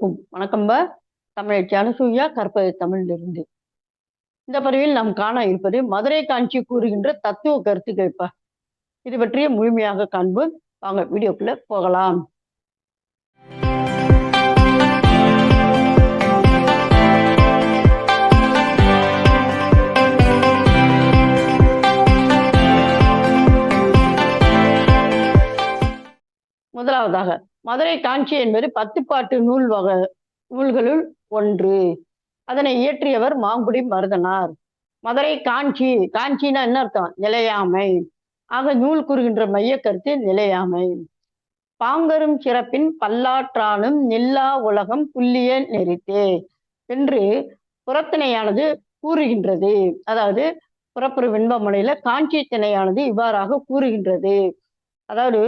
அனைவருக்கும் வணக்கம்ப தமிழச்சி அனுசூயா கற்பது தமிழிலிருந்து. இந்த பதிவில் நாம் காண இருப்பது மதுரை காஞ்சி கூறுகின்ற தத்துவ கருத்துக்கள்ப்பா இது பற்றிய முழுமையாக காண்போம். வாங்க வீடியோக்குள்ள போகலாம். முதலாவதாக மதுரை காஞ்சி என்பது பத்துப்பாட்டு நூல் வகை நூல்களுள் ஒன்று. அதனை இயற்றியவர் மாங்குடி மருதனார். மதுரை காஞ்சி காஞ்சினா என்ன அர்த்தம்? நிலையாமை. ஆக நூல் கூறுகின்ற மைய கருத்து நிலையாமை. பாங்கரும் சிறப்பின் பல்லாற்றானும் நில்லா உலகம் புள்ளிய நெறித்தே என்று புறத்திணையானது கூறுகின்றது. அதாவது புறப்புற வெண்பமலையில காஞ்சி திணையானது இவ்வாறாக கூறுகின்றது. அதாவது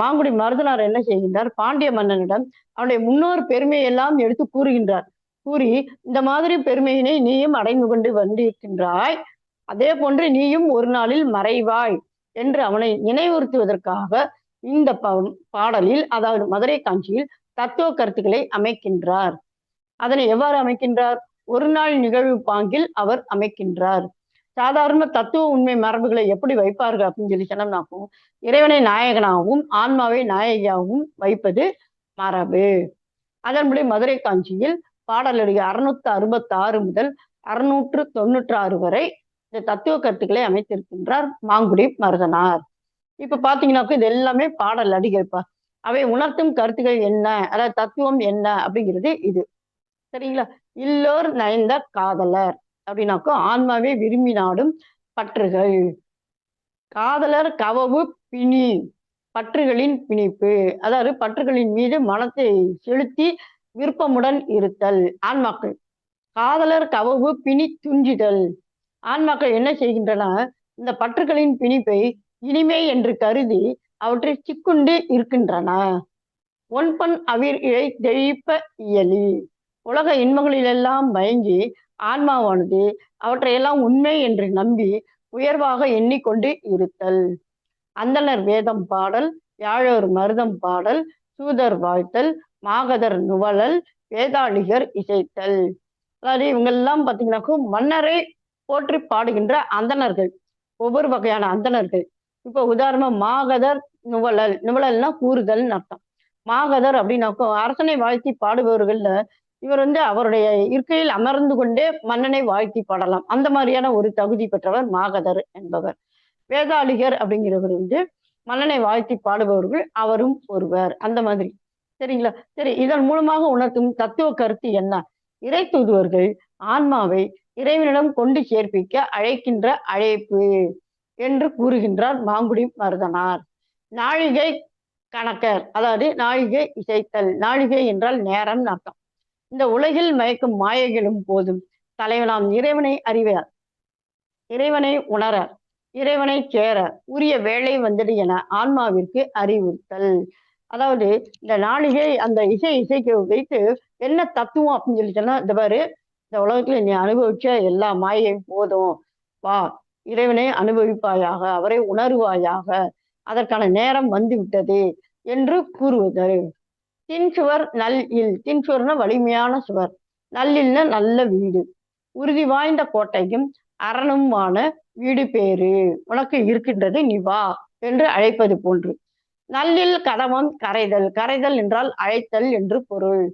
மாங்குடி மருதனார் என்ன செய்கின்றார்? பாண்டிய மன்னனிடம் அவனுடைய முன்னோர் பெருமையெல்லாம் எடுத்து கூறுகின்றார். கூறி இந்த மாதிரி பெருமையினை நீயும் அடைந்து கொண்டு வந்திருக்கின்றாய். அதே போன்று நீயும் ஒரு நாளில் மறைவாய் என்று அவனை நினைவுறுத்துவதற்காக இந்த பாடலில் அதாவது மதுரை காஞ்சியில் தத்துவ கருத்துக்களை அமைக்கின்றார். அதனை எவ்வாறு அமைக்கின்றார்? ஒரு நாள் நிகழ்வு பாங்கில் அவர் அமைக்கின்றார். சாதாரண தத்துவ உண்மை மரபுகளை எப்படி வைப்பார்கள் அப்படின்னு சொல்லி சொன்னோம்னாக்கும் இறைவனை நாயகனாகவும் ஆன்மாவை நாயகியாகவும் வைப்பது மரபு. அதன்படி மதுரை காஞ்சியில் பாடலடிக அறுநூத்தி அறுபத்தி ஆறு முதல் அறுநூற்று தொண்ணூற்று ஆறு வரை இந்த தத்துவ கருத்துக்களை அமைத்திருக்கின்றார் மாங்குடி மருதனார். இப்ப பாத்தீங்கன்னாக்கும் இது எல்லாமே பாடல் அடிகள்ப்பா அவை உணர்த்தும் கருத்துக்கள் என்ன? அதாவது தத்துவம் என்ன? அப்படிங்கிறது இது. சரிங்களா? இல்லோர் நயந்த காதலர். அப்படின்னாக்கோ ஆன்மாவே விரும்பி நாடும் பற்றுகள். காதலர் கவவு பிணி பற்றுகளின் பிணிப்பு. அதாவது பற்றுகளின் மீது மனத்தை செலுத்தி விருப்பமுடன் இருத்தல். ஆன்மாக்கள். காதலர் கவவு பிணி துஞ்சிதல். ஆன்மாக்கள் என்ன செய்கின்றன? இந்த பற்றுகளின் பிணிப்பை இனிமை என்று கருதி அவற்றை சிக்குண்டு இருக்கின்றன. ஒன்பன் அவிர் இழை தெழிப்ப இயலி. உலக இன்பங்களிலெல்லாம் மயங்கி ஆன்மாவானது அவற்றையெல்லாம் உண்மை என்று நம்பி உயர்வாக எண்ணிக்கொண்டு இருத்தல். அந்தனர் வேதம் பாடல் யாழோர் மருதம் பாடல் சூதர் வாழ்த்தல் மாகதர் நுவலல் வேதாளிகர் இசைத்தல். அதாவது இவங்கெல்லாம் பார்த்தீங்கன்னாக்கும் மன்னரை போற்றி பாடுகின்ற அந்தணர்கள். ஒவ்வொரு வகையான அந்தணர்கள். இப்போ உதாரணமா மாகதர் நுவலல் நுவலல்னா கூறுதல்னு அர்த்தம். மாகதர் அப்படின்னாக்கும் அரசனை வாழ்த்தி பாடுபவர்கள்ல இவர் வந்து அவருடைய இருக்கையில் அமர்ந்து கொண்டே மன்னனை வாழ்த்தி பாடலாம். அந்த மாதிரியான ஒரு தகுதி பெற்றவர் மாகதர் என்பவர். வேதாளிகர் அப்படிங்கிறவர் வந்து மன்னனை வாழ்த்தி பாடுபவர்கள் அவரும் ஒருவர். அந்த மாதிரி. சரிங்களா? சரி இதன் மூலமாக உணர்த்தும் தத்துவ கருத்து என்ன? இறை தூதுவர்கள் ஆன்மாவை இறைவனிடம் கொண்டு சேர்ப்பிக்க அழைக்கின்ற அழைப்பு என்று கூறுகின்றார் மாங்குடி மருதனார். நாழிகை கணக்கர் அதாவது நாழிகை இசைத்தல். நாழிகை என்றால் நேரம் அர்த்தம். இந்த உலகில் மயக்கும் மாயைகளும் போதும். தலைவனாம் இறைவனை அறிவார். இறைவனை உணர இறைவனை சேர உரிய வேலை வந்தது என ஆன்மாவிற்கு அறிவுறுத்தல். அதாவது இந்த நாளிகை அந்த இசை இசைக்கு வைத்து என்ன தத்துவம் அப்படின்னு சொல்லி சொன்னா இந்த பாரு இந்த உலகத்துல நீ அனுபவிச்ச எல்லா மாயையும் போதும். வா இறைவனை அனுபவிப்பாயாக அவரை உணர்வாயாக அதற்கான நேரம் வந்து விட்டது என்று கூறுவது தின் சுவர் நல் இல். தின் சுவர்னா வலிமையான சுவர். நல்லில்னா நல்ல வீடு. உறுதி வாய்ந்த கோட்டையும் அரணுமான வீடு பேரு உனக்கு இருக்கின்றது நீ வா என்று அழைப்பது போன்று. நல்லில் கதவம் கரைதல். கரைதல் என்றால் அழைத்தல் என்று பொருள்.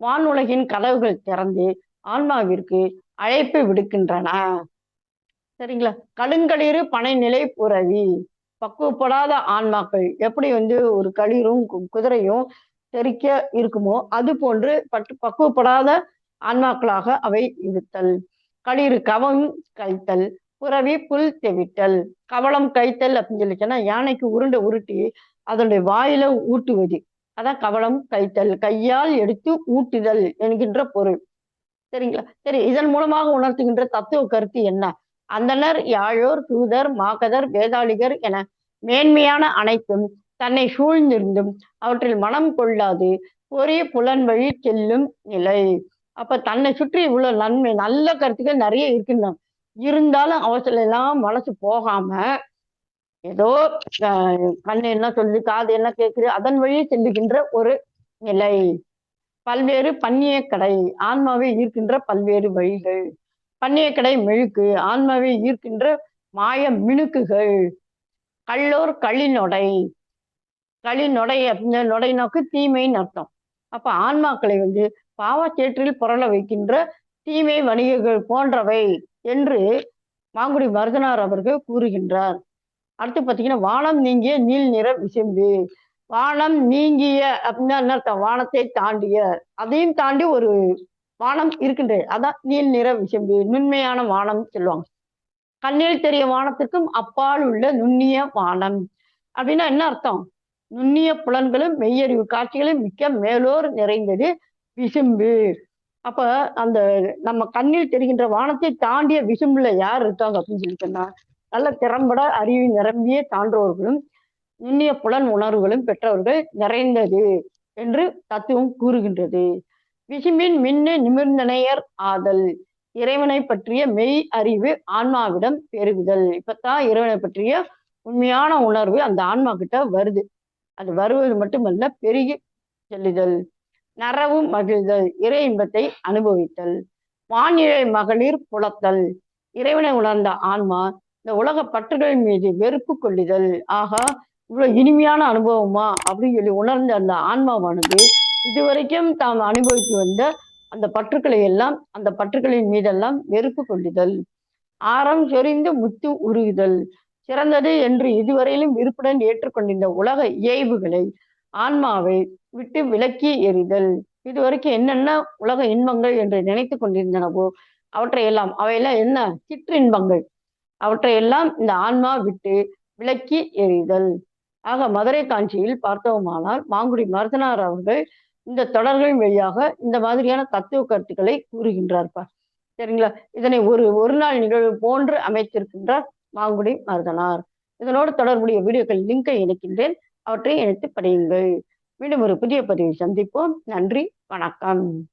வானுலகின் கதவுகள் திறந்து ஆன்மாவிற்கு அழைப்பு விடுக்கின்றன. சரிங்களா? கடுங்களிறு பனைநிலை புறவி பக்குவப்படாத ஆன்மாக்கள். எப்படி வந்து ஒரு களிரும் குதிரையும் தெரிக்க இருக்குமோ அது போன்று பட்டு பக்குவப்படாத ஆன்மாக்களாக அவை இருத்தல். களிறு கவம் கைத்தல் புறவி புல் தெவிட்டல். கவளம் கைத்தல் அப்படின்னு சொல்லி யானைக்கு உருண்டை உருட்டி அதனுடைய வாயில ஊட்டுவது. அதான் கவளம் கைத்தல் கையால் எடுத்து ஊட்டுதல் என்கின்ற பொருள். சரிங்களா? சரி இதன் மூலமாக உணர்த்துகின்ற தத்துவ கருத்து என்ன? அந்தனர் யாழோர் தூதர் மாகதர் வேதாளிகர் என மேன்மையான அனைத்தும் தன்னை சூழ்ந்திருந்தும் அவற்றில் மனம் கொள்ளாது ஒரே புலன் வழி செல்லும் நிலை. அப்ப தன்னை சுற்றி இவ்வளவு நன்மை நல்ல கருத்துக்கள் நிறைய இருக்கின்றன. இருந்தாலும் அவசியம் எல்லாம் மனசு போகாம ஏதோ கண்ணு என்ன சொல்லுது காது என்ன கேட்குது அதன் வழியே செல்லுகின்ற ஒரு நிலை. பல்வேறு பன்னிய கடை ஆன்மாவை ஈர்க்கின்ற பல்வேறு வழிகள். பன்னிய கடை மெழுக்கு ஆன்மாவை ஈர்க்கின்ற மாய மினுக்குகள். கல்லோர் களிநொடை களிநொடை அப்படின்னா நொடை நோக்கு தீமைன்னு அர்த்தம். அப்ப ஆன்மாக்களை வந்து பாவச்சேற்றில் புரள வைக்கின்ற தீமை வணிகர்கள் போன்றவை என்று மாங்குடி மருதனார் அவர்கள் கூறுகின்றார். அடுத்து பார்த்தீங்கன்னா வானம் நீங்கிய நீல் நிற விசும்பு. வானம் நீங்கிய அப்படின்னா என்ன அர்த்தம்? வானத்தை தாண்டிய. அதையும் தாண்டி ஒரு வானம் இருக்கின்றது அதான் நீல் நிற விசும்பு நுண்மையான வானம் சொல்லுவாங்க. கண்ணில் தெரிய வானத்திற்கும் அப்பால் உள்ள நுண்ணிய வானம். அப்படின்னா என்ன அர்த்தம்? நுண்ணிய புலன்களும் மெய்யறிவு காட்சிகளும் மிக்க மேலோர் நிறைந்தது விசும்பு. அப்ப அந்த நம்ம கண்ணில் தெரிகின்ற வானத்தை தாண்டிய விசும்புல யார் இருக்காங்க அப்படின்னு சொல்லி சொன்னா நல்ல திறம்பட அறிவு நிரம்பிய சான்றோர்களும் நுண்ணிய புலன் உணர்வுகளும் பெற்றவர்கள் நிறைந்தது என்று தத்துவம் கூறுகின்றது. விசும்பின் மின்னு நிமிர்ந்தனையர் ஆதல் இறைவனை பற்றிய மெய் அறிவு ஆன்மாவிடம் பெருகுதல். இப்பத்தான் இறைவனை பற்றிய உண்மையான உணர்வு அந்த ஆன்மா கிட்ட வருது. அது வருவது மட்டுமல்ல பெருகி செல்லுதல் நரவு மகிழ்தல் இறை இன்பத்தை அனுபவித்தல் வானிலை மகளிர் புலத்தல் இறைவனை உணர்ந்த ஆன்மா இந்த உலக பற்றுகளின் மீது வெறுப்பு கொள்ளுதல். ஆகா இவ்வளவு இனிமையான அனுபவமா? அப்படின்னு சொல்லி உணர்ந்த அந்த ஆன்மாவானது இதுவரைக்கும் தாம் அனுபவித்து வந்த அந்த பற்றுக்களை எல்லாம் அந்த பற்றுக்களின் மீதெல்லாம் வெறுப்பு கொள்ளுதல். ஆரம் சொரிந்து முத்து உருகுதல். சிறந்தது என்று இதுவரையிலும் விருப்புடன் ஏற்றுக்கொண்டிருந்த உலக இயைவுகளை ஆன்மாவை விட்டு விலக்கி எறிதல். இதுவரைக்கும் என்னென்ன உலக இன்பங்கள் என்று நினைத்து கொண்டிருந்தனவோ அவற்றையெல்லாம் அவையெல்லாம் என்ன? சிற்றின்பங்கள். அவற்றையெல்லாம் இந்த ஆன்மா விட்டு விலக்கி எறிதல். ஆக மதுரை காஞ்சியில் பார்த்தோமானால் மாங்குடி மருதனார் அவர்கள் இந்த தொடர்களின் வழியாக இந்த மாதிரியான தத்துவ கருத்துக்களை கூறுகின்றார்ப்பா சரிங்களா? இதனை ஒரு ஒரு நாள் நிகழ்வு போன்று அமைத்திருக்கின்றார் மாங்குடி மருதனார். இதனோடு தொடர்புடைய வீடியோக்கள் லிங்கை இணைக்கின்றேன். அவற்றை இணைத்து படியுங்கள். மீண்டும் ஒரு புதிய பதிவில் சந்திப்போம். நன்றி வணக்கம்.